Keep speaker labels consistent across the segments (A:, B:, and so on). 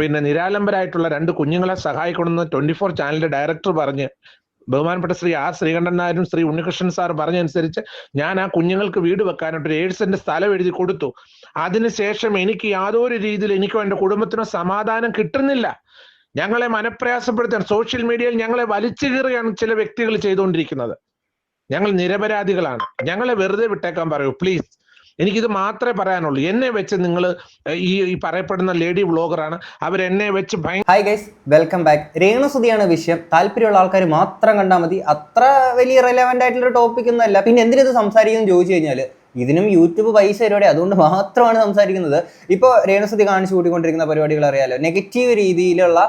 A: പിന്നെ നിരാലംബരായിട്ടുള്ള രണ്ട് കുഞ്ഞുങ്ങളെ സഹായിക്കണമെന്ന് ട്വന്റി ഫോർ ചാനലിന്റെ ഡയറക്ടർ പറഞ്ഞ് ബഹുമാനപ്പെട്ട ശ്രീ ആർ ശ്രീകണ്ഠൻ നായരും ശ്രീ ഉണ്ണികൃഷ്ണൻ സാർ പറഞ്ഞനുസരിച്ച് ഞാൻ ആ കുഞ്ഞുങ്ങൾക്ക് വീട് വെക്കാനായിട്ട് ഒരു ഏഴ് സെന്റ് സ്ഥലം എഴുതി കൊടുത്തു. അതിനുശേഷം എനിക്ക് യാതൊരു രീതിയിൽ എനിക്കോ എന്റെ കുടുംബത്തിനോ സമാധാനം കിട്ടുന്നില്ല. ഞങ്ങളെ മനപ്രയാസപ്പെടുത്താൻ സോഷ്യൽ മീഡിയയിൽ ഞങ്ങളെ വലിച്ചു കീറുകയാണ് ചില വ്യക്തികൾ ചെയ്തുകൊണ്ടിരിക്കുന്നത്. ഞങ്ങൾ നിരപരാധികളാണ്. ഞങ്ങളെ വെറുതെ വിട്ടേക്കാൻ പറയൂ പ്ലീസ് എനിക്കിത് മാത്രമേ പറയാനുള്ളൂ. എന്നെ വെച്ച് നിങ്ങൾ ഈ പറയപ്പെടുന്ന ലേഡി വ്ളോഗറാണ്. അവരെന്നെ വെച്ച്
B: ഹായ് ഗൈസ് വെൽക്കം ബാക്ക് രേണുസുതിയാണ് വിഷയം. താല്പര്യമുള്ള ആൾക്കാർ മാത്രം കണ്ടാൽ മതി. അത്ര വലിയ റെലവെന്റ് ആയിട്ടുള്ള ടോപ്പിക് ഒന്നും അല്ല. പിന്നെ എന്തിനത് സംസാരിക്കുന്നു ചോദിച്ചു കഴിഞ്ഞാൽ ഇതിനും യൂട്യൂബ് പൈസ പരിപാടി അതുകൊണ്ട് മാത്രമാണ് സംസാരിക്കുന്നത്. ഇപ്പോൾ രേണുസുതി കാണിച്ചു കൂട്ടിക്കൊണ്ടിരിക്കുന്ന പരിപാടികൾ അറിയാലോ. നെഗറ്റീവ് രീതിയിലുള്ള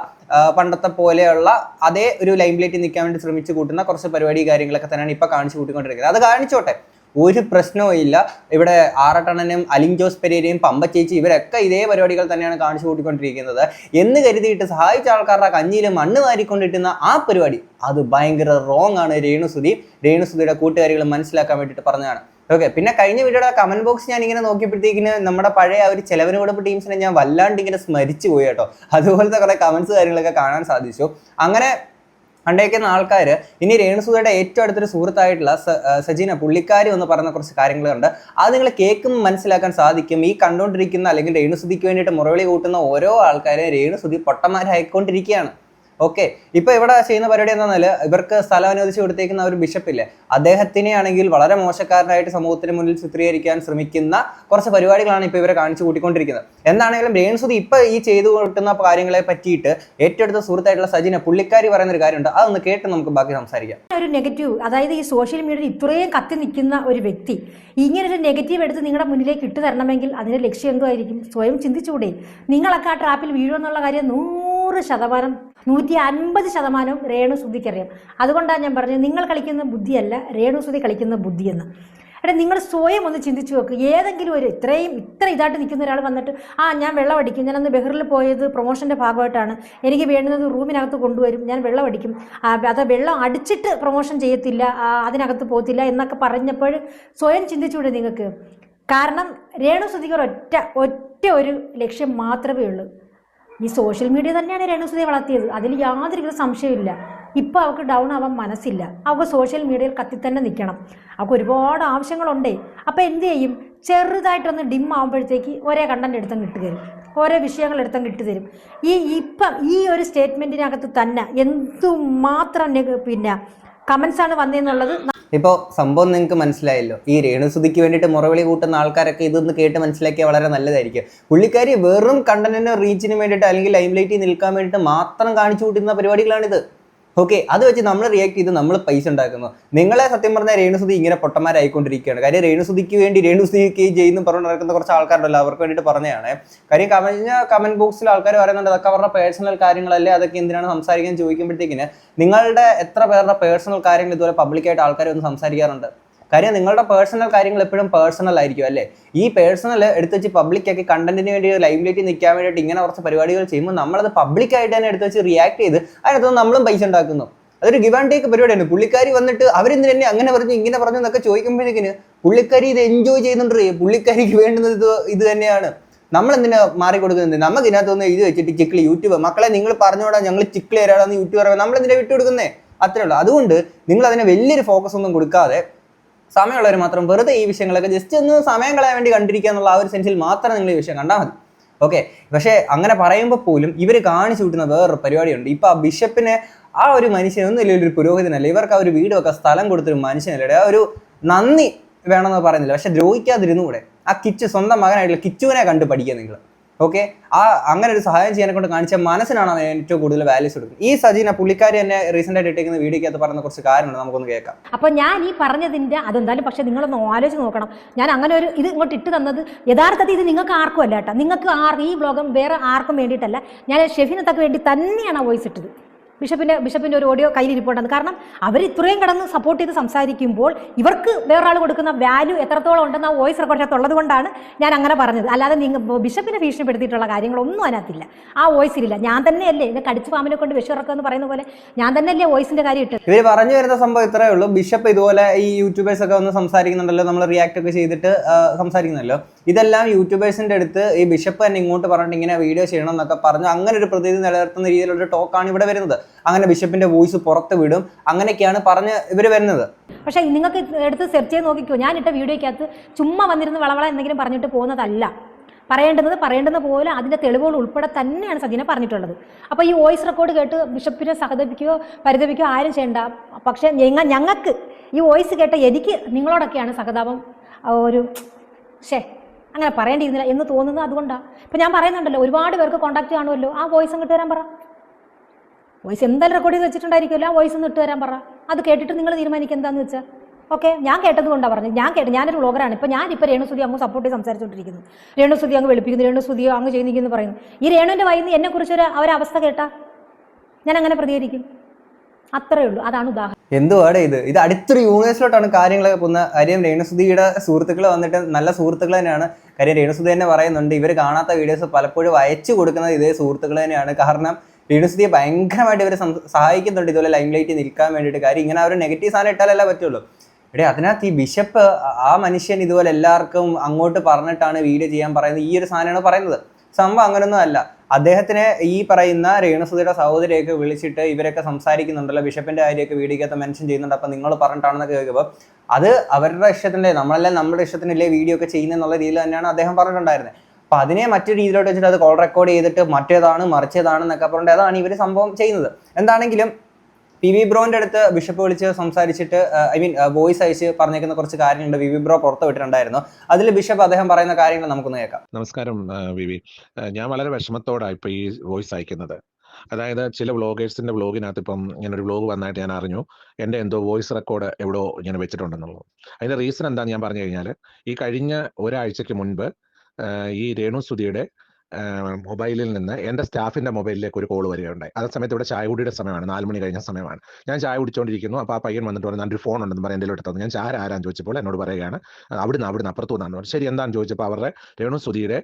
B: പണ്ടത്തെ പോലെയുള്ള അതേ ഒരു ലൈംലൈറ്റിൽ നിൽക്കാൻ വേണ്ടി ശ്രമിച്ചു കൂട്ടുന്ന കുറച്ച് പരിപാടി കാര്യങ്ങളൊക്കെ തന്നെയാണ് ഇപ്പോൾ കാണിച്ചു കൂട്ടിക്കൊണ്ടിരിക്കുന്നത്. അത് കാണിച്ചോട്ടെ. ഒരു പ്രശ്നവും ഇല്ല. ഇവിടെ ആറട്ടണനും അലിൻ ജോസ് പെരേരയും പമ്പ ചേച്ചി ഇവരൊക്കെ ഇതേ പരിപാടികൾ തന്നെയാണ് കാണിച്ചു കൂട്ടിക്കൊണ്ടിരിക്കുന്നത്. എന്ന് കരുതിയിട്ട് സഹായിച്ച ആൾക്കാരുടെ കഞ്ഞിയിൽ മണ്ണ് വാരിക്കൊണ്ടിട്ടുന്ന ആ പരിപാടി അത് ഭയങ്കര റോങ് ആണ് രേണുസുതി. രേണുസുതിയുടെ കൂട്ടുകാരികൾ മനസ്സിലാക്കാൻ വേണ്ടിയിട്ട് പറഞ്ഞതാണ്. ഓക്കെ പിന്നെ കഴിഞ്ഞ വീഡിയോയുടെ കമന്റ് ബോക്സ് ഞാൻ ഇങ്ങനെ നോക്കിയപ്പോഴത്തേക്കിന് നമ്മുടെ പഴയ ഒരു ചെലവിന് ടീംസിനെ ഞാൻ വല്ലാണ്ട് ഇങ്ങനെ സ്മരിച്ചു പോയി കേട്ടോ. അതുപോലത്തെ കുറെ കമന്റ്സ് കാര്യങ്ങളൊക്കെ കാണാൻ സാധിച്ചു. അങ്ങനെ കണ്ടേക്കുന്ന ആൾക്കാർ ഇനി രേണുസുധയുടെ ഏറ്റവും അടുത്തൊരു സുഹൃത്തായിട്ടുള്ള സജീന പുള്ളിക്കാരി എന്ന് പറയുന്ന കുറച്ച് കാര്യങ്ങളുണ്ട് അത് നിങ്ങൾ കേൾക്കും മനസ്സിലാക്കാൻ സാധിക്കും. ഈ കണ്ടുകൊണ്ടിരിക്കുന്ന അല്ലെങ്കിൽ രേണുസുതിക്ക് വേണ്ടിയിട്ട് മുറവിളി കൂട്ടുന്ന ഓരോ ആൾക്കാരെയും രേണുസുതി പൊട്ടന്മാരായിക്കൊണ്ടിരിക്കുകയാണ്. ഓക്കെ. ഇപ്പൊ ഇവിടെ ചെയ്യുന്ന പരിപാടി എന്താണെന്നാൽ ഇവർക്ക് സ്ഥലം അനുവദിച്ച് കൊടുത്തേക്കുന്ന ഒരു ബിഷപ്പില്ലേ അദ്ദേഹത്തിനെ ആണെങ്കിൽ വളരെ മോശക്കാരനായിട്ട് സമൂഹത്തിന് മുന്നിൽ ചിത്രീകരിക്കാൻ ശ്രമിക്കുന്ന കുറച്ച് പരിപാടികളാണ് ഇപ്പൊ ഇവരെ കാണിച്ചു കൂട്ടിക്കൊണ്ടിരിക്കുന്നത്. എന്താണെങ്കിലും രേണുസുതി ഇപ്പൊ ഈ ചെയ്തു കൂട്ടുന്ന കാര്യങ്ങളെ പറ്റിയിട്ട് ഏറ്റവും അടുത്ത സുഹൃത്തായിട്ടുള്ള സജിനെ പുള്ളിക്കാരി പറയുന്ന ഒരു കാര്യമുണ്ട്. അതൊന്ന് കേട്ട് നമുക്ക് ബാക്കി സംസാരിക്കാം.
C: ഒരു നെഗറ്റീവ് അതായത് ഈ സോഷ്യൽ മീഡിയയിൽ ഇത്രയും കത്തി നിൽക്കുന്ന ഒരു വ്യക്തി ഇങ്ങനെ ഒരു നെഗറ്റീവ് എടുത്ത് നിങ്ങളുടെ മുന്നിലേക്ക് ഇട്ട് തരണമെങ്കിൽ അതിന്റെ ലക്ഷ്യം എന്തുമായിരിക്കും സ്വയം ചിന്തിച്ചുകൂടെ. നിങ്ങളൊക്കെ ആ ട്രാപ്പിൽ വീഴുമെന്നുള്ള കാര്യം നൂറ് ശതമാനം നൂറ്റി അൻപത് ശതമാനവും രേണു ശ്രുതിക്കറിയാം. അതുകൊണ്ടാണ് ഞാൻ പറഞ്ഞത് നിങ്ങൾ കളിക്കുന്ന ബുദ്ധിയല്ല രേണു ശ്രുതി കളിക്കുന്ന ബുദ്ധിയെന്ന്. എടാ നിങ്ങൾ സ്വയം ഒന്ന് ചിന്തിച്ചു നോക്ക്. ഏതെങ്കിലും ഒരു ഇത്രയും ഇത്ര ഇതായിട്ട് നിൽക്കുന്ന ഒരാൾ വന്നിട്ട് ആ ഞാൻ വെള്ളം അടിക്കും. ഞാനന്ന് ബെഹറിൽ പോയത് പ്രൊമോഷന്റെ ഭാഗമായിട്ടാണ്. എനിക്ക് വേണ്ടുന്നത് റൂമിനകത്ത് കൊണ്ടുവരും. ഞാൻ വെള്ളം അടിക്കും. അത് വെള്ളം അടിച്ചിട്ട് പ്രൊമോഷൻ ചെയ്യത്തില്ല. അതിനകത്ത് പോകത്തില്ല എന്നൊക്കെ പറഞ്ഞപ്പോൾ സ്വയം ചിന്തിച്ചുകൂടെ നിങ്ങൾക്ക്. കാരണം രേണു സുധികർ ഒറ്റ ഒറ്റ ഒരു ലക്ഷ്യം മാത്രമേ ഉള്ളൂ. ഈ സോഷ്യൽ മീഡിയ തന്നെയാണ് രേണുസുതിയെ വളർത്തിയത്. അതിൽ യാതൊരുവിധ സംശയമില്ല ഇപ്പോൾ അവൾക്ക് ഡൗൺ ആവാൻ മനസ്സില്ല. അവൾക്ക് സോഷ്യൽ മീഡിയയിൽ കത്തി തന്നെ നിൽക്കണം. അവൾക്ക് ഒരുപാട് ആവശ്യങ്ങളുണ്ടേ. അപ്പോൾ എന്ത് ചെയ്യും? ചെറുതായിട്ടൊന്ന് ഡിം ആകുമ്പോഴത്തേക്ക് ഒരേ കണ്ടന്റ് എടുത്തും തരും. ഓരോ വിഷയങ്ങൾ എടുത്തും ഇട്ട് തരും. ഈ ഇപ്പം ഈ ഒരു സ്റ്റേറ്റ്മെന്റിനകത്ത് തന്നെ എന്തുമാത്രം പിന്നെ കമൻസ് ആണ് വന്നതെന്നുള്ളത്
B: ഇപ്പോൾ സംഭവം നിങ്ങൾക്ക് മനസ്സിലായല്ലോ. ഈ രേണുസുതിക്ക് വേണ്ടിയിട്ട് മുറവിളി കൂട്ടുന്ന ആൾക്കാരൊക്കെ ഇതൊന്ന് കേട്ട് മനസ്സിലാക്കിയാൽ വളരെ നല്ലതായിരിക്കും. പുള്ളിക്കാരി വെറും കണ്ടന്റിന് റീച്ചിന് വേണ്ടിയിട്ട് അല്ലെങ്കിൽ ലൈംലൈറ്റിൽ നിൽക്കാൻ വേണ്ടിയിട്ട് മാത്രം കാണിച്ചു കൂട്ടുന്ന പരിപാടികളാണിത്. ഓക്കെ അത് വെച്ച് നമ്മൾ റിയാക്ട് ചെയ്ത് നമ്മൾ പൈസ ഉണ്ടാക്കുന്നു. നിങ്ങളെ സത്യം പറഞ്ഞാൽ രേണുസുതി ഇങ്ങനെ പൊട്ടന്മാരായിക്കൊണ്ടിരിക്കുകയാണ്. കാര്യം രേണുസുതിക്ക് വേണ്ടി രേണുസുതിക്ക് ചെയ്യുന്നു പറഞ്ഞു നടക്കുന്ന കുറച്ച് ആൾക്കാരുണ്ടല്ലോ അവർക്ക് വേണ്ടിയിട്ട് പറഞ്ഞതാണ്. കാര്യം കഴിഞ്ഞ കമന്റ് ബോക്സിൽ ആൾക്കാർ പറയുന്നുണ്ട് അതൊക്കെ അവരുടെ പേഴ്സണൽ കാര്യങ്ങളല്ലേ അതൊക്കെ എന്തിനാണ് സംസാരിക്കാൻ ചോദിക്കുമ്പോഴത്തേക്കിന് നിങ്ങളുടെ എത്ര പേരുടെ പേഴ്സണൽ കാര്യങ്ങൾ ഇതുപോലെ പബ്ലിക്കായിട്ട് ആൾക്കാർ ഒന്ന് സംസാരിക്കാറുണ്ട്? കാര്യം നിങ്ങളുടെ പേഴ്സണൽ കാര്യങ്ങൾ എപ്പോഴും പേഴ്സണൽ ആയിരിക്കും അല്ലേ? ഈ പേഴ്സണൽ എടുത്ത് വെച്ച് പബ്ലിക് ആക്കി കണ്ടന്റിന് വേണ്ടി ലൈവ് ലൈറ്റ് നിൽക്കാൻ വേണ്ടിയിട്ട് ഇങ്ങനെ കുറച്ച് പരിപാടികൾ ചെയ്യുമ്പോൾ നമ്മളത് പബ്ലിക് ആയിട്ട് തന്നെ എടുത്ത് വെച്ച് റിയാക്ട് ചെയ്ത് അതിനകത്ത് നമ്മളും പൈസ ഉണ്ടാക്കുന്നു. അതൊരു ഗിവ് ആൻഡ് ടേക്ക് പരിപാടിയാണ്. പുള്ളിക്കാരി വന്നിട്ട് അവരിന്ന് തന്നെ അങ്ങനെ പറഞ്ഞു ഇങ്ങനെ പറഞ്ഞു എന്നൊക്കെ ചോദിക്കുമ്പോഴേക്കിന് പുള്ളിക്കാരി ഇത് എൻജോയ് ചെയ്യുന്നുണ്ട് പുള്ളിക്കാരിക്ക് വേണ്ടുന്നത് ഇത് ഇത് തന്നെയാണ്. നമ്മൾ എന്തിനാ മാറി കൊടുക്കുന്നത്? നമുക്ക് ഇതിനകത്തൊന്ന് ഇത് വെച്ചിട്ട് ചിക്കിളി യൂട്യൂബ്. മക്കളെ നിങ്ങൾ പറഞ്ഞോടാ ഞങ്ങൾ ചിക്കിളി തരാടാന്ന് യൂട്യൂബ് പറയാം നമ്മൾ എന്തിനാ വിട്ടു കൊടുക്കുന്നേ അത്രേ ഉള്ളൂ. അതുകൊണ്ട് നിങ്ങൾ അതിനെ വലിയൊരു ഫോക്കസ് ഒന്നും കൊടുക്കാതെ സമയമുള്ളവർ മാത്രം വെറുതെ ഈ വിഷയങ്ങളൊക്കെ ജസ്റ്റ് ഒന്ന് സമയം കളയാൻ വേണ്ടി കണ്ടിരിക്കുക എന്നുള്ള ആ ഒരു സെൻസിൽ മാത്രം നിങ്ങൾ ഈ വിഷയം കണ്ടാൽ മതി. ഓക്കെ പക്ഷേ അങ്ങനെ പറയുമ്പോൾ പോലും ഇവർ കാണിച്ചു വിട്ടുന്ന വേറൊരു പരിപാടിയുണ്ട്. ഇപ്പം ആ ബിഷപ്പിനെ ആ ഒരു മനുഷ്യനൊന്നും ഇല്ലെങ്കിൽ ഒരു പുരോഹിതനല്ല. ഇവർക്ക് ആ ഒരു വീട് വെക്കാൻ സ്ഥലം കൊടുത്തൊരു മനുഷ്യനല്ലേ ആ ഒരു നന്ദി വേണമെന്ന് പറയുന്നില്ല. പക്ഷെ ദ്രോഹിക്കാതിരുന്നു കൂടെ ആ കിച്ചു സ്വന്തം മകനായിട്ടുള്ള കിച്ചുവിനെ കണ്ട് പഠിക്കുക നിങ്ങൾ. ഓക്കെ ആ അങ്ങനെ ഒരു സഹായം ചെയ്യാനെ കൊണ്ട് കാണിച്ച മനസ്സിനാണ് ഏറ്റവും കൂടുതൽ വാല്യൂസ് കൊടുക്കുന്നത്. ഈ സജീന പുള്ളിക്കാരി എന്നെ റീസെന്റ് ആയിട്ട് ഇട്ടേക്കുന്ന വീഡിയോക്കകത്ത് പറയുന്ന കുറച്ച് കാര്യമുണ്ട് നമുക്കൊന്ന് കേൾക്കാം.
C: അപ്പൊ ഞാൻ ഈ പറഞ്ഞതിന്റെ അതെന്തായാലും പക്ഷെ നിങ്ങളൊന്ന് ആലോചിച്ച് നോക്കണം. ഞാൻ അങ്ങനെ ഒരു ഇത് ഇങ്ങോട്ട് ഇട്ട് തന്നത് യഥാർത്ഥത്തിൽ ഇത് നിങ്ങൾക്ക് ആർക്കും അല്ല കേട്ടോ. നിങ്ങൾക്ക് ആർ ഈ വ്ലോഗം വേറെ ആർക്കും വേണ്ടിയിട്ടല്ല. ഞാൻ ഷെഫിനത്തൊക്കെ വേണ്ടി തന്നെയാണ് വോയിസ് ഇട്ടത്. ബിഷപ്പിന്റെ ബിഷപ്പിന്റെ ഒരു ഓഡിയോ കയ്യിലിരിപ്പുണ്ടെന്ന് കാരണം അവർ ഇത്രയും കടന്ന് സപ്പോർട്ട് ചെയ്ത് സംസാരിക്കുമ്പോൾ ഇവർക്ക് വേറൊരാൾ കൊടുക്കുന്ന വാല്യൂ എത്രത്തോളം ഉണ്ടെന്ന് ആ വോയിസ് റെക്കോർഡിനകത്ത് കൊണ്ടാണ് ഞാൻ അങ്ങനെ പറഞ്ഞത്. അല്ലാതെ നിങ്ങൾ ബിഷപ്പിനെ ഭീഷണിപ്പെടുത്തിയിട്ടുള്ള കാര്യങ്ങളൊന്നും അതിനകത്തില്ല. ആ വോയിസിലില്ല ഞാൻ തന്നെയല്ലേ ഇത് കടിച്ചു പാമ്പിനെ കൊണ്ട് വിഷമിറക്കുക എന്ന് പറയുന്ന പോലെ ഞാൻ തന്നെയല്ലേ വോയിസിന്റെ കാര്യം ഇട്ടത്?
B: ഇവർ പറഞ്ഞു വരുന്ന സംഭവം ഇത്രയേ ഉള്ളൂ. ബിഷപ്പ് ഇതുപോലെ ഈ യൂട്യൂബേഴ്സ് ഒക്കെ ഒന്ന് സംസാരിക്കുന്നുണ്ടല്ലോ. നമ്മൾ റിയാക്ട് ഒക്കെ ചെയ്തിട്ട് സംസാരിക്കുന്നല്ലോ ഇതെല്ലാം യൂട്യൂബേഴ്സിന്റെ അടുത്ത് ഈ ബിഷപ്പ് തന്നെ ഇങ്ങോട്ട് പറഞ്ഞിട്ട് ഇങ്ങനെ വീഡിയോ ചെയ്യണം എന്നൊക്കെ പറഞ്ഞു. അങ്ങനെ ഒരു പ്രതീതി നിലനിർത്തുന്ന രീതിയിലുള്ള ടോക്കാണ് ഇവിടെ വരുന്നത്. അങ്ങനെ ബിഷപ്പിന്റെ വോയിസ് പുറത്ത് വിടും. അങ്ങനെയൊക്കെയാണ് പറഞ്ഞ് ഇവർ വരുന്നത്.
C: പക്ഷേ നിങ്ങൾക്ക് എടുത്ത് സെർച്ച് ചെയ്ത് നോക്കിക്കോ. ഞാൻ ഇട്ട വീഡിയോയ്ക്കകത്ത് ചുമ്മാ വന്നിരുന്ന് വളവള എന്തെങ്കിലും പറഞ്ഞിട്ട് പോകുന്നതല്ല. പറയേണ്ടത് പറയേണ്ടത് പോലെ അതിന്റെ തെളിവുകൾ ഉൾപ്പെടെ തന്നെയാണ് സജീന പറഞ്ഞിട്ടുള്ളത്. അപ്പോൾ ഈ വോയിസ് റെക്കോർഡ് കേട്ട് ബിഷപ്പിനെ സഹതപിക്കുകയോ പരിതപിക്കുകയോ ആരും ചെയ്യണ്ട. പക്ഷേ ഞങ്ങൾ ഞങ്ങൾക്ക് ഈ വോയിസ് കേട്ട എനിക്ക് നിങ്ങളോടൊക്കെയാണ് സഹതാപം. ഒരു ഷേ അങ്ങനെ പറയേണ്ടിയിരുന്നില്ല എന്ന് തോന്നുന്നത് അതുകൊണ്ടാണ് ഇപ്പം ഞാൻ പറയുന്നുണ്ടല്ലോ ഒരുപാട് പേർക്ക് കോൺടാക്ട് കാണുമല്ലോ. ആ വോയിസ് അങ്ങോട്ട് വരാൻ പറ. വോയിസ് എന്തായാലും റെക്കോർഡ് ചെയ്ത് വെച്ചിട്ടുണ്ടായിരിക്കുമല്ലോ ആ വോയിസ് ഒന്ന് ഇട്ട് തരാൻ പറ. അത് കേട്ടിട്ട് നിങ്ങൾ തീരുമാനിക്കുക എന്താന്ന് വെച്ചാൽ ഓക്കെ ഞാൻ കേട്ടത് കൊണ്ടാണ് പറഞ്ഞത്. ഞാൻ കേട്ടു ഞാനൊരു വ്ളോഗറാണ് ഇപ്പോൾ ഞാനിപ്പോൾ രേണുസുതി അങ്ങ് സപ്പോർട്ട് ചെയ്ത് സംസാരിച്ചുകൊണ്ടിരിക്കുന്നു രേണുസുതി അങ്ങ് വെളുപ്പിക്കുന്നു രേണുസുതി അങ്ങ് ചെയ്യുന്നിരിക്കുന്നു പറയുന്നു. ഈ രേണുവിന്റെ വൈന്ന് എന്നെക്കുറിച്ചൊരു അവരവസ്ഥ കേട്ടാ? ഞാൻ അങ്ങനെ പ്രതികരിക്കും. അത്രയേ ഉള്ളൂ. അതാണ് ഉദാഹരണം.
B: എന്തുവാടെ ഇത്? ഇത് അടുത്തൊരു യൂണിവേഴ്സിലോട്ടാണ് കാര്യങ്ങളൊക്കെ പോകുന്നത് കാര്യം. രേണുസുതിയുടെ സുഹൃത്തുക്കൾ വന്നിട്ട് നല്ല സുഹൃത്തുക്കൾ തന്നെയാണ്. കാര്യം രേണുസുതി തന്നെ പറയുന്നുണ്ട് ഇവർ കാണാത്ത വീഡിയോസ് പലപ്പോഴും അയച്ചു കൊടുക്കുന്നത് ഇതേ സുഹൃത്തുക്കൾ തന്നെയാണ്. കാരണം രേണുസുതിയെ ഭയങ്കരമായിട്ട് ഇവർ സഹായിക്കുന്നുണ്ട് ഇതുപോലെ ലൈം ലൈറ്റ് നിൽക്കാൻ വേണ്ടിയിട്ട്. കാര്യം ഇങ്ങനെ അവർ നെഗറ്റീവ് സാധനം ഇട്ടാലല്ലേ പറ്റുള്ളൂ. ഇവിടെ അതിനകത്ത് ഈ ബിഷപ്പ് ആ മനുഷ്യൻ ഇതുപോലെ എല്ലാവർക്കും അങ്ങോട്ട് പറഞ്ഞിട്ടാണ് വീഡിയോ ചെയ്യാൻ പറയുന്നത്. ഈ ഒരു സാധനമാണ് പറയുന്നത്. സംഭവം അങ്ങനൊന്നും അല്ല. അദ്ദേഹത്തിനെ ഈ പറയുന്ന രേണുസുധയുടെ സഹോദരിയൊക്കെ വിളിച്ചിട്ട് ഇവരൊക്കെ സംസാരിക്കുന്നുണ്ടല്ലോ. ബിഷപ്പിന്റെ കാര്യമൊക്കെ വീഡിയോക്കകത്ത് മെൻഷൻ ചെയ്യുന്നുണ്ട്. അപ്പൊ നിങ്ങൾ പറഞ്ഞിട്ടാണെന്നൊക്കെ കേൾക്കുമ്പോൾ അത് അവരുടെ ഇഷ്ടത്തിന്റെ നമ്മളെല്ലാം നമ്മുടെ ഇഷ്ടത്തിനല്ലേ വീഡിയോ ഒക്കെ ചെയ്യുന്നതെന്നുള്ള രീതിയിൽ തന്നെയാണ് അദ്ദേഹം പറഞ്ഞിട്ടുണ്ടായിരുന്നത് അപ്പൊ അതിനെ മറ്റു രീതിയിലോട്ട് വെച്ചിട്ട് അത് കോൾ റെക്കോർഡ് ചെയ്തിട്ട് മറ്റേതാണ് മറിച്ചതാണ് എന്നൊക്കെ പറഞ്ഞിട്ട് അതാണ് ഇവർ സംഭവം ചെയ്യുന്നത്. എന്താണെങ്കിലും പി വി ബ്രോന്റെ അടുത്ത് ബിഷപ്പ് വിളിച്ച് സംസാരിച്ചിട്ട് ഐ മീൻ വോയിസ് അയച്ച് പറഞ്ഞേക്കുന്ന കുറച്ച് കാര്യങ്ങളുണ്ട്. വി വി ബ്രോ പുറത്ത് വിട്ടിട്ടുണ്ടായിരുന്നു. അതിൽ ബിഷപ്പ് അദ്ദേഹം പറയുന്ന കാര്യങ്ങൾ നമുക്കൊന്ന് കേൾക്കാം.
A: നമസ്കാരം വി വി. ഞാൻ വളരെ വിഷമത്തോടാണ് ഇപ്പൊ ഈ വോയിസ് അയക്കുന്നത്. അതായത് ചില വ്ളോഗേഴ്സിന്റെ വ്ളോഗിനകത്ത് ഇപ്പം ഒരു വ്ളോഗ് വന്നായിട്ട് ഞാൻ അറിഞ്ഞു എന്റെ എന്തോ വോയിസ് റെക്കോർഡ് എവിടെയോ ഇങ്ങനെ വെച്ചിട്ടുണ്ടെന്നുള്ളത്. അതിന്റെ റീസൺ എന്താണെന്ന് ഞാൻ പറഞ്ഞു കഴിഞ്ഞാൽ ഈ കഴിഞ്ഞ ഒരാഴ്ചക്ക് മുൻപ് ഈ രേണു സുധിയുടെ മൊബൈലിൽ നിന്ന് എന്റെ സ്റ്റാഫിന്റെ മൊബൈലിലേക്ക് ഒരു കോൾ വരികയുണ്ടായി. ആ സമയത്ത് ഇവിടെ ചായ കുടിയുടെ സമയമാണ്. നാല് മണി കഴിഞ്ഞ സമയമാണ്. ഞാൻ ചായ കുടിച്ചുകൊണ്ടിരിക്കുന്നു അപ്പോൾ ആ പയ്യൻ വന്നിട്ട് പറഞ്ഞു "എന്റെ ഫോൺ ഉണ്ടെന്ന് പറഞ്ഞ് എന്റെ എടുത്തു ഞാൻ ചാര ആരാന്ന് ചോദിച്ചപ്പോൾ എന്നോട് പറയുകയാണ് അവിടുന്ന് അവിടുന്ന് അപ്പുറത്തു നിന്നാണ് ശരി എന്താണെന്ന് ചോദിച്ചപ്പോൾ അവരുടെ രേണു ആ,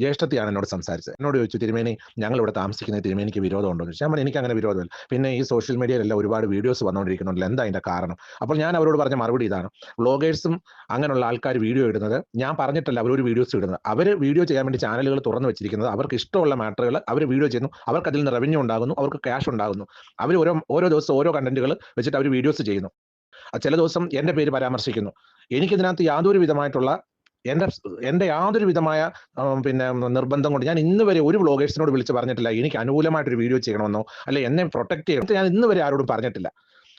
A: ജ്യേഷ്ഠത്തിയാണ് എന്നോട് സംസാരിച്ചത്. എന്നോട് ചോദിച്ചു തിരുമേനി ഞങ്ങൾ ഇവിടെ താമസിക്കുന്ന തിരുമേനിക്ക് വിരോധമുണ്ടോ? എന്ന് ചോദിച്ചു എനിക്ക് അങ്ങനെ വിരോധമില്ല. പിന്നെ ഈ സോഷ്യൽ മീഡിയയിലെല്ലാം ഒരുപാട് വീഡിയോസ് വന്നുകൊണ്ടിരിക്കുന്നുണ്ടല്ലോ. എന്താ അതിന്റെ കാരണം? അപ്പോൾ ഞാൻ അവരോട് പറഞ്ഞ മറുപടി ഇതാണ്. വ്ളോഗേഴ്സും അങ്ങനെയുള്ള ആൾക്കാർ വീഡിയോ ഇടുന്നത് ഞാൻ പറഞ്ഞിട്ടല്ല ഒരു വീഡിയോസ് ഇടുന്നത്. അവർ വീഡിയോ ചെയ്യാൻ വേണ്ടി ചാനലുകൾ തുറന്നു വെച്ചിരിക്കുന്നത് അവർക്ക് ഇഷ്ടമുള്ള മാറ്ററുകൾ അവർ വീഡിയോ ചെയ്യുന്നു. അവർക്ക് അതിൽ നിന്ന് റവന്യൂ ഉണ്ടാകുന്നു അവർക്ക് ക്യാഷ് ഉണ്ടാകുന്നു. അവർ ഓരോ ഓരോ ദിവസം ഓരോ കണ്ടന്റുകൾ വെച്ചിട്ട് അവർ വീഡിയോസ് ചെയ്യുന്നു. ചില ദിവസം എന്റെ പേര് പരാമർശിക്കുന്നു. എനിക്കിതിനകത്ത് യാതൊരു വിധമായിട്ടുള്ള എന്റെ എന്റെ യാതൊരു വിധമായ പിന്നെ നിർബന്ധം കൊണ്ട് ഞാൻ ഇന്ന് വരെ ഒരു വ്ളോഗേഴ്സിനോട് വിളിച്ച് പറഞ്ഞിട്ടില്ല. എനിക്ക് അനുകൂലമായിട്ടൊരു വീഡിയോ ചെയ്യണമെന്നോ അല്ലെ എന്നെ പ്രൊട്ടക്ട് ചെയ്യണം. ഞാൻ ഇന്ന് വരെ ആരോടും പറഞ്ഞിട്ടില്ല.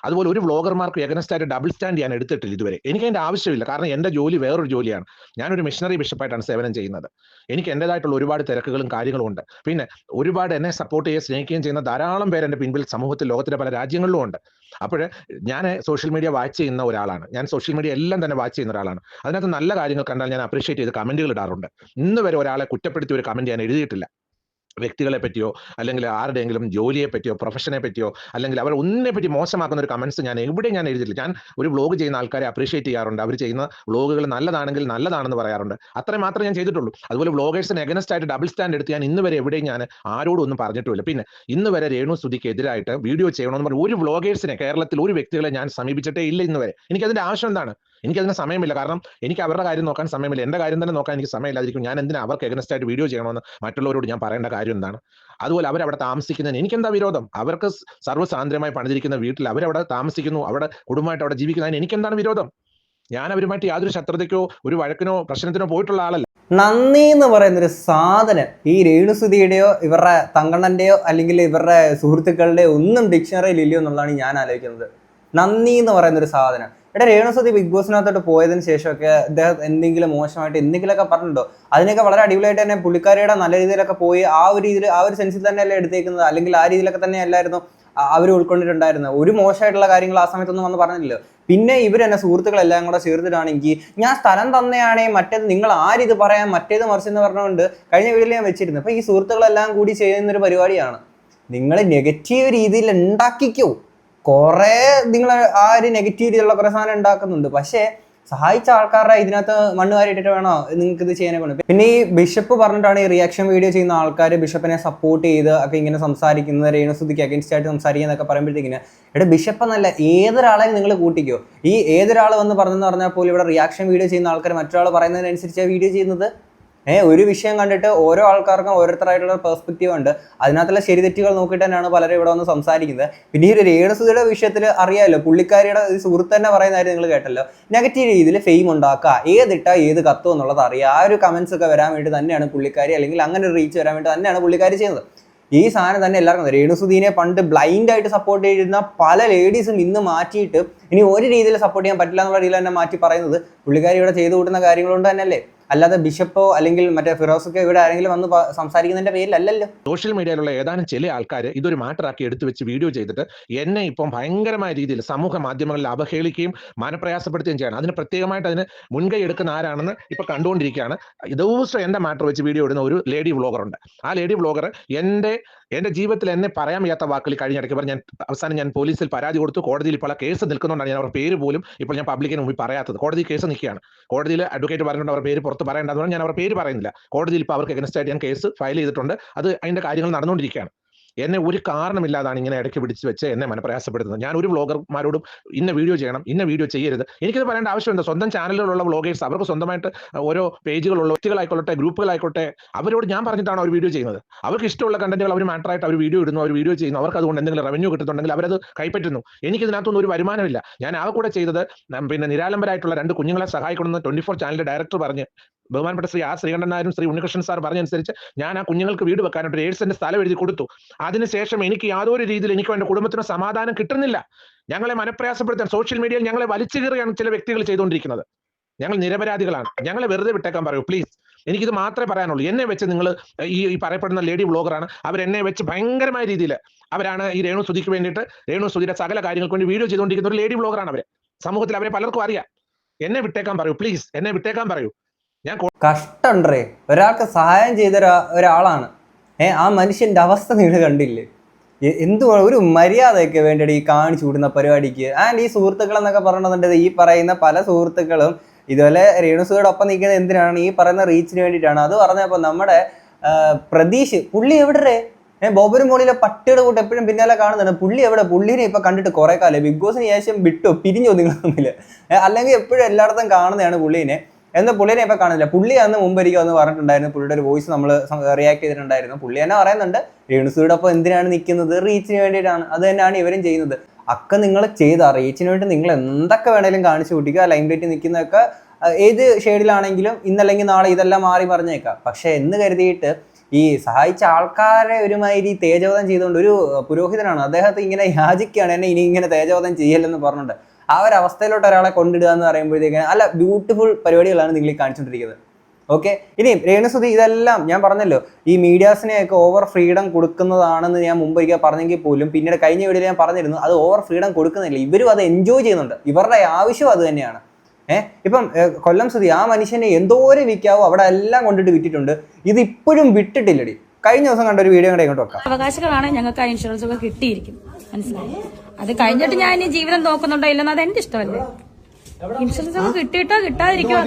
A: അതുപോലെ ഒരു വ്ളോഗർമാർക്ക് എഗനസ്റ്റായിട്ട് ഡബിൾ സ്റ്റാൻഡ് ഞാൻ എടുത്തിട്ടില്ല ഇതുവരെ. എനിക്ക് അതിന്റെ ആവശ്യമില്ല. കാരണം എന്റെ ജോലി വേറൊരു ജോലിയാണ്. ഞാനൊരു മിഷണറി ബിഷപ്പായിട്ടാണ് സേവനം ചെയ്യുന്നത്. എനിക്ക് എന്റെതായിട്ടുള്ള ഒരുപാട് തിരക്കുകളും കാര്യങ്ങളും ഉണ്ട്. പിന്നെ ഒരുപാട് എന്നെ സപ്പോർട്ട് ചെയ്യുകയും സ്നേഹിക്കുകയും ചെയ്യുന്ന ധാരാളം പേര് എന്റെ പിൻപിൽ സമൂഹത്തിൽ ലോകത്തിലെ പല രാജ്യങ്ങളിലും ഉണ്ട്. അപ്പോൾ ഞാൻ സോഷ്യൽ മീഡിയ വാച്ച് ചെയ്യുന്ന ഒരാളാണ്. ഞാൻ സോഷ്യൽ മീഡിയ എല്ലാം തന്നെ വാച്ച് ചെയ്യുന്ന ഒരാളാണ്. അതിനകത്ത് നല്ല കാര്യങ്ങൾ കണ്ടാൽ ഞാൻ അപ്രീഷിയേറ്റ് ചെയ്ത് കമന്റുകൾ ഇടാറുണ്ട്. ഇന്ന് വരെ ഒരാളെ കുറ്റപ്പെടുത്തി ഒരു കമന്റ് ഞാൻ എഴുതിയിട്ടില്ല. വ്യക്തികളെ പറ്റിയോ അല്ലെങ്കിൽ ആരുടെയെങ്കിലും ജോലിയെ പറ്റിയോ പ്രൊഫഷനെ പറ്റിയോ അല്ലെങ്കിൽ അവർ ഒന്നിനെ പറ്റി മോശമാക്കുന്ന ഒരു കമൻസ് ഞാൻ എവിടെ ഞാൻ എഴുതിയിട്ടില്ല. ഞാൻ ഒരു വ്ളോഗ് ചെയ്യുന്ന ആൾക്കാരെ അപ്രീഷിയേറ്റ് ചെയ്യാറുണ്ട്. അവർ ചെയ്യുന്ന വ്ളോഗുകൾ നല്ലതാണെങ്കിൽ നല്ലതാണെന്ന് പറയാറുണ്ട്. അത്രയും മാത്രമേ ഞാൻ ചെയ്തിട്ടുള്ളൂ. അതുപോലെ വ്ളോഗേഴ്സിന് എഗനസ്റ്റ് ആയിട്ട് ഡബിൾ സ്റ്റാൻഡ് എടുത്ത് ഞാൻ ഇന്ന് വരെ എവിടെയും ഞാൻ ആരോടും ഒന്നും പറഞ്ഞിട്ടില്ല പിന്നെ ഇന്ന് വരെ രേണു സ്തുതിക്ക് എതിരായിട്ട് വീഡിയോ ചെയ്യണമെന്ന് പറഞ്ഞാൽ ഒരു വ്ളോഗേഴ്സിനെ കേരളത്തിൽ ഒരു വ്യക്തികളെ ഞാൻ സമീപിച്ചിട്ടേ ഇല്ല ഇന്ന് വരെ എനിക്കതിന്റെ ആവശ്യം എന്താണ്? എനിക്കതിന് സമയമില്ല. കാരണം എനിക്ക് അവരുടെ കാര്യം നോക്കാൻ സമയമില്ല. എന്റെ കാര്യം തന്നെ നോക്കാൻ എനിക്ക് സമയമില്ലാതിരിക്കും. ഞാൻ എന്തിനാ അവർക്ക് എഗനസ്റ്റ് ആയിട്ട് വീഡിയോ ചെയ്യണമെന്ന് മറ്റുള്ളവരോട് ഞാൻ പറയേണ്ട കാര്യം എന്താണ്? അതുപോലെ അവരവിടെ താമസിക്കുന്നതിന് എനിക്കെന്താ വിരോധം? അവർക്ക് സർവസാന്ദ്രമായി പണിതിരിക്കുന്ന വീട്ടിൽ അവരവിടെ താമസിക്കുന്നു. അവിടെ കുടുംബമായിട്ട് അവിടെ ജീവിക്കുന്നതിന് എനിക്കെന്താണ് വിരോധം? ഞാൻ അവരുമായിട്ട് യാതൊരു ശത്രുതയ്ക്കോ ഒരു വഴക്കിനോ പ്രശ്നത്തിനോ പോയിട്ടുള്ള ആളല്ല.
B: നന്ദി എന്ന് പറയുന്ന ഒരു സാധനം ഈ രേണുസുതിയുടെയോ ഇവരുടെ തങ്കണ്ണന്റെയോ അല്ലെങ്കിൽ ഇവരുടെ സുഹൃത്തുക്കളുടെയോ ഒന്നും ഡിക്ഷണറിയിൽ ഇല്ലയോ എന്നുള്ളതാണ് ഞാൻ ആലോചിക്കുന്നത്. നന്ദി എന്ന് പറയുന്ന ഒരു സാധനം. ഇവിടെ രേണുസതി ബിഗ് ബോസിനകത്തോട്ട് പോയതിന് ശേഷമൊക്കെ അദ്ദേഹം എന്തെങ്കിലും മോശമായിട്ട് എന്തെങ്കിലുമൊക്കെ പറഞ്ഞിട്ടുണ്ടോ? അതിനൊക്കെ വളരെ അടിപൊളിയായിട്ട് തന്നെ പുള്ളിക്കാരിയുടെ നല്ല രീതിയിലൊക്കെ പോയി ആ ഒരു രീതിയിൽ ആ ഒരു സെൻസിൽ തന്നെയല്ലേ എടുത്തേക്കുന്നത്? അല്ലെങ്കിൽ ആ രീതിയിലൊക്കെ തന്നെ അല്ലായിരുന്നു അവർ ഉൾക്കൊണ്ടിട്ടുണ്ടായിരുന്നത്. ഒരു മോശമായിട്ടുള്ള കാര്യങ്ങൾ ആ സമയത്തൊന്നും വന്ന് പറഞ്ഞില്ലല്ലോ. പിന്നെ ഇവർ എന്നെ സുഹൃത്തുക്കളെല്ലാം കൂടെ ചേർത്തിട്ടാണെങ്കിൽ ഞാൻ സ്ഥലം തന്നെയാണേ മറ്റേത് നിങ്ങൾ ആരിത് പറയാൻ മറ്റേത് മറിച്ചെന്ന് പറഞ്ഞുകൊണ്ട് കഴിഞ്ഞ വീട്ടിൽ ഞാൻ വെച്ചിരുന്നു. അപ്പൊ ഈ സുഹൃത്തുക്കളെല്ലാം കൂടി ചെയ്യുന്നൊരു പരിപാടിയാണ്. നിങ്ങൾ നെഗറ്റീവ് രീതിയിൽ ഉണ്ടാക്കിക്കോ. കുറേ നിങ്ങൾ ആ ഒരു നെഗറ്റീവ് രീതിയിലുള്ള കുറേ സാധനം ഉണ്ടാക്കുന്നുണ്ട്. പക്ഷേ സഹായിച്ച ആൾക്കാരുടെ ഇതിനകത്ത് മണ്ണ് ഇട്ടിട്ട് വേണോ? നിങ്ങൾക്ക് ഇത് ചെയ്യാനൊക്കെ ഉണ്ട് പിന്നെ ഈ ബിഷപ്പ് പറഞ്ഞിട്ടാണ് ഈ റിയാക്ഷൻ വീഡിയോ ചെയ്യുന്ന ആൾക്കാർ ബിഷപ്പിനെ സപ്പോർട്ട് ചെയ്ത് ഒക്കെ ഇങ്ങനെ സംസാരിക്കുന്നത് രേണുസുതിക്ക് അഗൻസ്റ്റ് ആയിട്ട് സംസാരിക്കുന്നതൊക്കെ പറയുമ്പോഴത്തേക്കിന് ഇവിടെ ബിഷപ്പ് എന്നല്ല ഏതൊരാളെയും നിങ്ങൾ കൂട്ടിക്കോ? ഈ ഏതൊരാൾ വന്ന് പറഞ്ഞെന്ന് പറഞ്ഞാൽ പോലും ഇവിടെ റിയാക്ഷൻ വീഡിയോ ചെയ്യുന്ന ആൾക്കാർ മറ്റൊരാൾ പറയുന്നതിനനുസരിച്ച് വീഡിയോ ചെയ്യുന്നത്? ഏഹ് ഒരു വിഷയം കണ്ടിട്ട് ഓരോ ആൾക്കാർക്കും ഓരോരുത്തരായിട്ടുള്ള പെർസ്പെക്റ്റീവ് ഉണ്ട്. അതിനകത്തുള്ള ശരി തെറ്റുകൾ നോക്കിയിട്ട് തന്നെയാണ് പലരും ഇവിടെ വന്ന് സംസാരിക്കുന്നത്. പിന്നെ ഈ രേണുസുതിയുടെ വിഷയത്തിൽ അറിയാമല്ലോ പുള്ളിക്കാരിയുടെ സുഹൃത്ത് തന്നെ പറയുന്ന കാര്യം നിങ്ങൾ കേട്ടല്ലോ. നെഗറ്റീവ് രീതിയിൽ ഫെയിം ഉണ്ടാക്കുക. ഏതിട്ട ഏത് കത്തു എന്നുള്ളത് അറിയാം ആ ഒരു കമൻസ് ഒക്കെ വരാൻ വേണ്ടി തന്നെയാണ് പുള്ളിക്കാരി അല്ലെങ്കിൽ അങ്ങനെ ഒരു റീച്ച് വരാൻ വേണ്ടി തന്നെയാണ് പുള്ളിക്കാരി ചെയ്യുന്നത്. ഈ സാധനം തന്നെ എല്ലാവർക്കും. രേണുസുദീനെ പണ്ട് ബ്ലൈൻഡ് ആയിട്ട് സപ്പോർട്ട് ചെയ്തിരുന്ന പല ലേഡീസും ഇന്ന് മാറ്റിയിട്ട് ഇനി ഒരു രീതിയിൽ സപ്പോർട്ട് ചെയ്യാൻ പറ്റില്ല എന്നുള്ള രീതിയിൽ തന്നെ മാറ്റി പറയുന്നത് പുള്ളിക്കാരി ഇവിടെ ചെയ്തു കൂട്ടുന്ന കാര്യങ്ങളുണ്ട് തന്നെയല്ലേ? അല്ലാതെ ബിഷപ്പോ അല്ലെങ്കിൽ മറ്റേ ഫിറോസൊക്കെ ഇവിടെ ആരെങ്കിലും വന്ന് സംസാരിക്കുന്നതിന്റെ പേരിലല്ലല്ലോ.
A: സോഷ്യൽ മീഡിയയിലുള്ള ഏതാനും ചില ആൾക്കാർ ഇതൊരു മാറ്റർ ആക്കി എടുത്തു വെച്ച് വീഡിയോ ചെയ്തിട്ട് എന്നെ ഇപ്പം ഭയങ്കരമായ രീതിയിൽ സമൂഹ മാധ്യമങ്ങളിൽ അവഹേളിക്കുകയും മനപ്രയാസപ്പെടുത്തുകയും ചെയ്യണം. അതിന് പ്രത്യേകമായിട്ട് അതിന് മുൻകൈ എടുക്കുന്ന ആരാണെന്ന് ഇപ്പൊ കണ്ടുകൊണ്ടിരിക്കുകയാണ്. ദിവസം എന്റെ മാറ്റർ വെച്ച് വീഡിയോ ഇടുന്ന ഒരു ലേഡി വ്ളോഗർ ഉണ്ട് ആ ലേഡി വ്ളോഗർ എന്റെ എന്റെ ജീവിതത്തിൽ എന്നെ പറയാൻ വയ്യാത്ത വാക്കിൽ കഴിഞ്ഞ ഇടയ്ക്ക് പറഞ്ഞു ഞാൻ അവസാനം ഞാൻ പോലീസിൽ പരാതി കൊടുത്തു. കോടതിയിൽ ഇപ്പോൾ കേസ് നിൽക്കുന്നുണ്ടാണ്. ഞാൻ അവരുടെ പേര് പോലും ഇപ്പോൾ ഞാൻ പബ്ലിക്കിന് മുമ്പിൽ പറയാത്തത്. കോടതി കേസ് നിൽക്കുകയാണ്. കോടതിയിൽ അഡ്വക്കേറ്റ് പറഞ്ഞുകൊണ്ട് അവരുടെ പേര് പുറത്ത് പറയേണ്ടതെന്ന് ഞാൻ അവരുടെ പേര് പറയുന്നില്ല. കോടതിയിൽ ഇപ്പോൾ അവർക്ക് എഗൻസ്റ്റായിട്ട് ഞാൻ കേസ് ഫയൽ ചെയ്തിട്ടുണ്ട്. അത് അതിന്റെ കാര്യങ്ങൾ നടന്നുകൊണ്ടിരിക്കുകയാണ്. എന്നെ ഒരു കാരണമില്ലാതാണ് ഇങ്ങനെ ഇടയ്ക്ക് പിടിച്ച് വെച്ച് എന്നെ മനപ്രയാസപ്പെടുത്തുന്നത്. ഞാൻ ഒരു വ്ളോഗർമാരോടും ഇന്ന വീഡിയോ ചെയ്യണം ഇന്ന വീഡിയോ ചെയ്യരുത്. എനിക്കിത് പറയേണ്ട ആവശ്യമുണ്ട്. സ്വന്തം ചാനലുകളുള്ള വ്ളോഗേഴ്സ് അവർക്ക് സ്വന്തമായിട്ട് ഓരോ പേജുകളുള്ള വ്യക്തികളായിക്കോട്ടെ ഗ്രൂപ്പുകളായിക്കോട്ടെ അവരോട് ഞാൻ പറഞ്ഞിട്ടാണ് അവർ വീഡിയോ ചെയ്യുന്നത്. അവർക്ക് ഇഷ്ടമുള്ള കണ്ടന്റുകൾ അവർ മാറ്ററായിട്ട് അവർ വീഡിയോ ഇടുന്നു അവർ വീഡിയോ ചെയ്യുന്നു. അവർക്ക് അതുകൊണ്ട് എന്തെങ്കിലും റവന്യൂ കിട്ടുന്നുണ്ടെങ്കിൽ അവരത് കൈപ്പറ്റുന്നു. എനിക്കിതിനകത്തൊന്നും ഒരു വരുമാനമില്ല. ഞാൻ ആ കൂടെ ചെയ്തത് പിന്നെ നിരാലംബരായിട്ടുള്ള രണ്ട് കുഞ്ഞുങ്ങളെ സഹായിക്കണമെന്ന് ട്വന്റി ഫോർ ചാനലിന്റെ ഡയറക്ടർ പറഞ്ഞ് ബഹുമാനപ്പെട്ട ശ്രീ ആർ ശ്രീകണ്ഠൻ നായരും ശ്രീ ഉണ്ണികൃഷ്ണൻ സാർ പറഞ്ഞനുസരിച്ച് ഞാൻ ആ കുഞ്ഞുങ്ങൾക്ക് വീട് വെക്കാനായിട്ട് ഒരു ഏഴ് സെന്റ് സ്ഥലം എഴുതി കൊടുത്തു. അതിനുശേഷം എനിക്ക് യാതൊരു രീതിയിൽ എനിക്ക് എന്റെ കുടുംബത്തിന് സമാധാനം കിട്ടുന്നില്ല. ഞങ്ങളെ മനപ്രയാസപ്പെടുത്താൻ സോഷ്യൽ മീഡിയയിൽ ഞങ്ങളെ വലിച്ചു കീറുകയാണ് ചില വ്യക്തികൾ ചെയ്തുകൊണ്ടിരിക്കുന്നത്. ഞങ്ങൾ നിരപരാധികളാണ്. ഞങ്ങളെ വെറുതെ വിട്ടേക്കാൻ പറയൂ പ്ലീസ് എനിക്കിത് മാത്രമേ പറയാനുള്ളൂ. എന്നെ വെച്ച് നിങ്ങൾ ഈ ഈ പറയപ്പെടുന്ന ലേഡി ബ്ലോഗറാണ് അവർ എന്നെ വെച്ച് ഭയങ്കരമായ രീതിയിൽ അവരാണ് ഈ രേണു സുധിക്ക് വേണ്ടിയിട്ട് രേണു സുധിയുടെ സകല കാര്യങ്ങൾക്ക് വേണ്ടി വീഡിയോ ചെയ്തുകൊണ്ടിരിക്കുന്ന ഒരു ലേഡി ബ്ലോഗറാണ് അവർ സമൂഹത്തിൽ അവരെ പലർക്കും അറിയാം. എന്നെ വിട്ടേക്കാൻ പറയൂ പ്ലീസ് എന്നെ വിട്ടേക്കാൻ പറയൂ.
B: കഷ്ടണ്ടേ ഒരാൾക്ക് സഹായം ചെയ്ത ഒരാ- ഒരാളാണ്. ഏ ആ മനുഷ്യന്റെ അവസ്ഥ നിങ്ങൾ കണ്ടില്ലേ? എന്തുവാ ഒരു മര്യാദയൊക്കെ വേണ്ടിയിട്ട് ഈ കാണിച്ചു വിടുന്ന പരിപാടിക്ക്. ആൻഡ് ഈ സുഹൃത്തുക്കൾ എന്നൊക്കെ പറയണമെന്നുണ്ടെങ്കിൽ ഈ പറയുന്ന പല സുഹൃത്തുക്കളും ഇതുപോലെ രേണുസുയുടെ ഒപ്പം നിൽക്കുന്നത് എന്തിനാണ്? ഈ പറയുന്ന റീച്ചിന് വേണ്ടിയിട്ടാണ്. അത് പറഞ്ഞപ്പോൾ നമ്മുടെ പ്രതീഷ് പുള്ളി എവിടെ ഏ ബോബരും മോളിലെ പട്ടിയുടെ കൂട്ട് എപ്പോഴും പിന്നാലെ കാണുന്നുണ്ട്. പുള്ളി എവിടെ? പുള്ളിനെ ഇപ്പൊ കണ്ടിട്ട് കുറേ കാലം ബിഗ് ബോസിന് ശേഷം വിട്ടോ? പിരിഞ്ഞോ നിങ്ങൾ അല്ലെങ്കിൽ എപ്പോഴും എല്ലായിടത്തും കാണുന്നതാണ് പുള്ളീനെ. എന്ന് പുള്ളിനെ ഇപ്പൊ കാണുന്നില്ല. പുള്ളി അന്ന് മുമ്പ് എനിക്ക് വന്ന് പറഞ്ഞിട്ടുണ്ടായിരുന്നു പുള്ളിയുടെ ഒരു വോയിസ് നമ്മൾ റിയാക്ട് ചെയ്തിട്ടുണ്ടായിരുന്നു. പുള്ളി തന്നെ പറയുന്നുണ്ട് രേണുസുയുടെ ഒപ്പം എന്തിനാണ് നിൽക്കുന്നത് റീച്ചിന് വേണ്ടിയിട്ടാണ്. അത് തന്നെയാണ് ഇവരും ചെയ്യുന്നത്. അക്ക നിങ്ങൾ ചെയ്ത റീച്ചിന് വേണ്ടി നിങ്ങൾ എന്തൊക്കെ വേണേലും കാണിച്ചു കൂട്ടിക്കുക ലൈം ലൈറ്റ് നിൽക്കുന്നതൊക്കെ ഏത് ഷെയ്ഡിലാണെങ്കിലും ഇന്നല്ലെങ്കിൽ നാളെ ഇതെല്ലാം മാറി പറഞ്ഞേക്കാം. പക്ഷെ എന്ന് കരുതിയിട്ട് ഈ സഹായിച്ച ആൾക്കാരെ ഒരുമാതിരി തേജവധം ചെയ്തുകൊണ്ട് ഒരു പുരോഹിതനാണ്. അദ്ദേഹത്തെ ഇങ്ങനെ യാചിക്കുകയാണ് എന്നെ ഇനി ഇങ്ങനെ തേജവധം ചെയ്യലെന്ന് പറഞ്ഞിട്ട്. ആ ഒരു അവസ്ഥയിലോട്ട് ഒരാളെ കൊണ്ടിടുക എന്ന് പറയുമ്പോഴത്തേക്കും അല്ല ബ്യൂട്ടിഫുൾ പരിപാടികളാണ് നിങ്ങൾ കാണിച്ചുകൊണ്ടിരിക്കുന്നത് ഓക്കെ ഇനി രേണുസുതി ഇതെല്ലാം ഞാൻ പറഞ്ഞല്ലോ ഈ മീഡിയാസിനെയൊക്കെ ഓവർ ഫ്രീഡം കൊടുക്കുന്നതാണെന്ന് ഞാൻ മുമ്പ് ഒരിക്കൽ പറഞ്ഞെങ്കിൽ പോലും പിന്നീട് കഴിഞ്ഞ വീഡിയോയിൽ ഞാൻ പറഞ്ഞിരുന്നു അത് ഓവർ ഫ്രീഡം കൊടുക്കുന്നില്ല. ഇവരും അത് എൻജോയ് ചെയ്യുന്നുണ്ട്. ഇവരുടെ ആവശ്യം അത് തന്നെയാണ്. ഏഹ് ഇപ്പം കൊല്ലം സുതി ആ മനുഷ്യനെ എന്തോരം വിൽക്കാവോ അവിടെ എല്ലാം കൊണ്ടിട്ട് വിറ്റിട്ടുണ്ട്. ഇത് ഇപ്പോഴും വിട്ടിട്ടില്ലടി. കഴിഞ്ഞ ദിവസം കണ്ട ഒരു വീഡിയോ കൂടെ ഇങ്ങോട്ട് വെക്കാം
D: അവകാശങ്ങളാണ് ഞങ്ങൾക്ക് ആ ഇൻഷുറൻസ് ഒക്കെ കിട്ടിയിരിക്കും മനസ്സിലായി? അത് കഴിഞ്ഞിട്ട് ഞാൻ ഇനി ജീവിതം നോക്കുന്നുണ്ടോ ഇല്ലെന്ന് അത് എന്റെ ഇഷ്ടമല്ലേ? ഇൻഷുറൻസ് ഒക്കെ കിട്ടിയിട്ടോ കിട്ടാതിരിക്കോ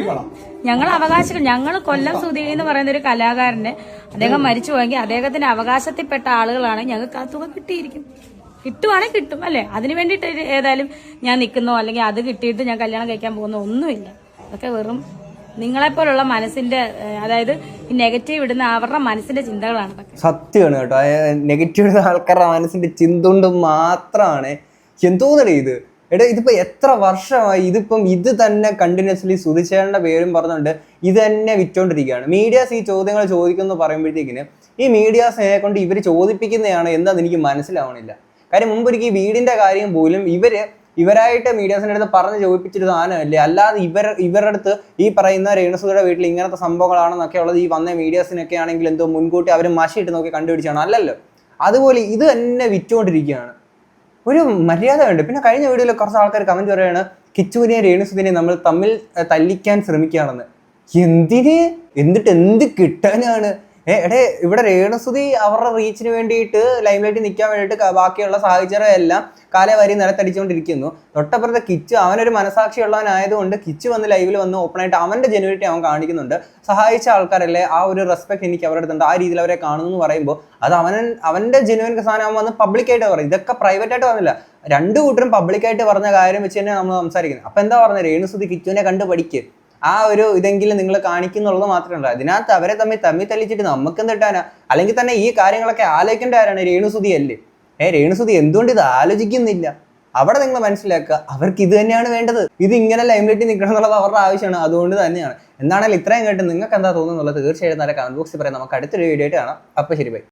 D: ഞങ്ങൾ അവകാശങ്ങൾ ഞങ്ങൾ കൊല്ലം സുധീർ എന്ന് പറയുന്ന ഒരു കലാകാരന് അദ്ദേഹം മരിച്ചു പോയെങ്കിൽ അദ്ദേഹത്തിന്റെ അവകാശത്തിൽപ്പെട്ട ആളുകളാണ് ഞങ്ങൾക്ക് ആ തുക കിട്ടിയിരിക്കും. കിട്ടുവാണെങ്കിൽ കിട്ടും അല്ലെ? അതിന് വേണ്ടിയിട്ട് ഏതായാലും ഞാൻ നിൽക്കുന്നോ അല്ലെങ്കിൽ അത് കിട്ടിയിട്ട് ഞാൻ കല്യാണം കഴിക്കാൻ പോകുന്നോ ഒന്നുമില്ല. അതൊക്കെ വെറും നിങ്ങളെപ്പോലുള്ള മനസ്സിന്റെ അതായത് നെഗറ്റീവ് ഇടുന്ന അവരുടെ മനസ്സിന്റെ ചിന്തകളാണ്
B: സത്യമാണ് കേട്ടോ. നെഗറ്റീവ് ഇടുന്ന ആൾക്കാരുടെ മനസ്സിന്റെ ചിന്തുണ്ട് മാത്രമാണ് എന്തോന്നടേ ഇത്? എടാ ഇതിപ്പോ എത്ര വർഷമായി ഇതിപ്പം ഇത് തന്നെ കണ്ടിന്യൂസ്ലി സുധിച്ചേണ്ട പേരും പറഞ്ഞുകൊണ്ട് ഇത് തന്നെ വിറ്റോണ്ടിരിക്കുകയാണ്. മീഡിയാസ് ഈ ചോദ്യങ്ങൾ ചോദിക്കുന്നു പറയുമ്പോഴത്തേക്കിന് ഈ മീഡിയാസിനെ കൊണ്ട് ഇവർ ചോദിപ്പിക്കുന്നതാണ് എന്താന്ന് എനിക്ക് മനസ്സിലാവണില്ല. കാര്യം മുമ്പ് ഒരിക്കലും ഈ വീടിന്റെ കാര്യം പോലും ഇവർ ഇവരായിട്ട് മീഡിയാസിന്റെ അടുത്ത് പറഞ്ഞ് ചോദിപ്പിച്ചിട്ട് സാധനമല്ലേ അല്ലാതെ ഇവർ ഇവരുടെ അടുത്ത് ഈ പറയുന്ന രേണുസുധയുടെ വീട്ടിൽ ഇങ്ങനത്തെ സംഭവങ്ങളാണെന്നൊക്കെ ഉള്ളത് ഈ വന്ന മീഡിയാസിനൊക്കെ ആണെങ്കിൽ എന്തോ മുൻകൂട്ടി അവർ മഷിയിട്ട് നോക്കി കണ്ടുപിടിച്ചാണ്. അല്ലല്ലോ. അതുപോലെ ഇത് തന്നെ വിറ്റുകൊണ്ടിരിക്കുകയാണ്. ഒരു മര്യാദ ഉണ്ട് പിന്നെ കഴിഞ്ഞ വീഡിയോയിൽ കുറച്ച് ആൾക്കാർ കമന്റ് പറയുകയാണ് കിച്ചുവിനെയും രേണുസുദിനെയും നമ്മൾ തമ്മിൽ തല്ലിക്കാൻ ശ്രമിക്കുകയാണെന്ന്. എന്തിന്? എന്നിട്ട് എന്ത് കിട്ടാനാണ്? എടേ ഇവിടെ രേണുസുതി അവരുടെ റീച്ചിന് വേണ്ടിയിട്ട് ലൈംലൈറ്റ് നിൽക്കാൻ വേണ്ടിയിട്ട് ബാക്കിയുള്ള സാഹചര്യം എല്ലാം കാലെ വരി നിലത്തടിച്ചുകൊണ്ടിരിക്കുന്നു. തൊട്ടപ്പുറത്തെ കിച്ച് അവനൊരു മനസാക്ഷിയുള്ളവനായതുകൊണ്ട് കിച്ച് വന്ന് ലൈവിൽ വന്ന് ഓപ്പൺ ആയിട്ട് അവന്റെ ജെനുവിറ്റി അവൻ കാണിക്കുന്നുണ്ട്. സഹായിച്ച ആൾക്കാരല്ലേ ആ ഒരു റെസ്പെക്ട് എനിക്ക് അവരുടെ അടുത്തുണ്ട്. ആ രീതിയിൽ അവരെ കാണുന്നു എന്ന് പറയുമ്പോൾ അത് അവൻ അവന്റെ ജെനുവിൻ സാധനം വന്ന് പബ്ലിക്കായിട്ട് പറയും ഇതൊക്കെ പ്രൈവറ്റ് ആയിട്ട് വന്നില്ല രണ്ടു കൂട്ടരും പബ്ലിക്കായിട്ട് പറഞ്ഞ കാര്യം വെച്ച് തന്നെ നമ്മൾ സംസാരിക്കുന്നത്. അപ്പം എന്താ പറഞ്ഞത്? രേണുസുതി കിച്ചുവിനെ കണ്ട് പഠിക്ക് ആ ഒരു ഇതെങ്കിലും നിങ്ങൾ കാണിക്കുന്നുള്ളത് മാത്രമേ ഉള്ളൂ അതിനകത്ത് അവരെ തമ്മിൽ തമ്മിൽ തല്ലിച്ചിട്ട് നമുക്ക് എന്തിട്ടാനാ അല്ലെങ്കിൽ തന്നെ ഈ കാര്യങ്ങളൊക്കെ ആലോചിക്കേണ്ട ആരാണ്? രേണുസുതി അല്ലേ? ഏ രേണുസുതി എന്തുകൊണ്ട് ഇത് ആലോചിക്കുന്നില്ല? അവിടെ നിങ്ങൾ മനസ്സിലാക്കുക അവർക്ക് ഇത് തന്നെയാണ് വേണ്ടത്. ഇത് ഇങ്ങനെ ലൈംലൈറ്റ് നിൽക്കണം എന്നുള്ളത് അവരുടെ ആവശ്യമാണ്. അതുകൊണ്ട് തന്നെയാണ്. എന്താണെങ്കിലും ഇത്രയും കേട്ട് നിങ്ങൾക്ക് എന്താ തോന്നുന്നുള്ളത് തീർച്ചയായിട്ടും നല്ല കമന്റ് ബോക്സിൽ പറയാം. നമുക്ക് അടുത്തൊരു വീഡിയോ ആയിട്ട് കാണാം. അപ്പൊ ശരി ബൈ